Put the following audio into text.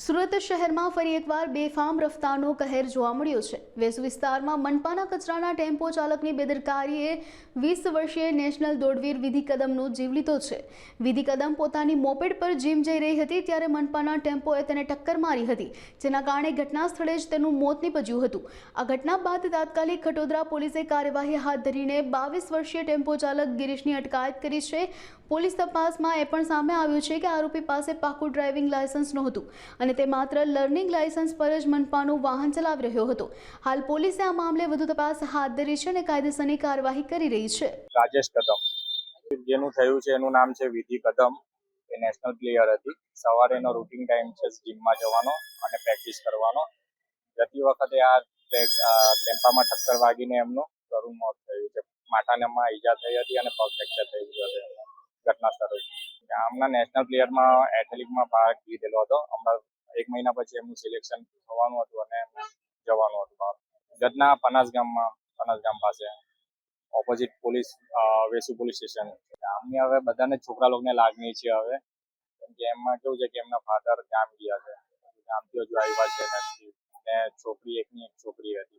સુરત શહેરમાં ફરી એકવાર બેફામ રફતારનો કહેર જોવા મળ્યો છે. વેસ વિસ્તારમાં મનપાના કચરાના ટેમ્પો ચાલકની બેદરકારીએ વીસ વર્ષીય નેશનલ દોડવીર વિધિ કદમનો જીવ લીધો છે. વિધિ કદમ પોતાની મોપેડ પર જીમ જઈ રહી હતી ત્યારે મનપાના ટેમ્પોએ તેને ટક્કર મારી હતી, જેના કારણે ઘટના સ્થળે જ તેનું મોત નીપજ્યું હતું. આ ઘટના બાદ તાત્કાલિક ખટોદરા પોલીસે કાર્યવાહી હાથ ધરીને બાવીસ વર્ષીય ટેમ્પો ચાલક ગિરીશની અટકાયત કરી છે. પોલીસ તપાસમાં એ પણ સામે આવ્યું છે કે આરોપી પાસે પાકું ડ્રાઇવિંગ લાયસન્સ નહોતું અને તે માત્ર લર્નિંગ લાયસન્સ પર જ મનપાનું વાહન ચલાવી રહ્યો હતો. હાલ પોલીસે આ મામલે વધુ તપાસ હાથ ધરી છે અને કાયદેસરની કાર્યવાહી કરી રહી છે. રાજેશ કદમ. જેનું થયું છે, એનું નામ છે વિધિ કદમ. એ નેશનલ પ્લેયર હતી. સવારે એનો રૂટિન ટાઈમ છે જીમમાં જવાનો અને પ્રેક્ટિસ કરવાનો. જતી વખતે આ ટેમ્પામાં ટક્કર વાગીને એમનું કરુણ મોત થયું છે. માથાનામાં ઈજા થઈ હતી અને પગ ફ્રેક્ચર થઈ ગયું હતું. ઘટના સ્થળે આમના નેશનલ પ્લેયરમાં એથ્લેટિકમાં ભાગ લીધેલો હતો. હમણાં મહિના પછી એમનું સિલેક્શન થવાનું હતું અને જવાનું હતું બહાર. ઘટના પનાસ ગામમાં, પનાસ ગામ પાસે opposite police Vesu police station ગામની હવે બધાને છોકરા લોકોને લાગણી છે હવે. કેમ કે એમાં કેવું છે કે એમના ફાધર ગામ ગયા છે. ગામથી હજુ આવ્યા છે ને છોકરી એકની એક છોકરી હતી.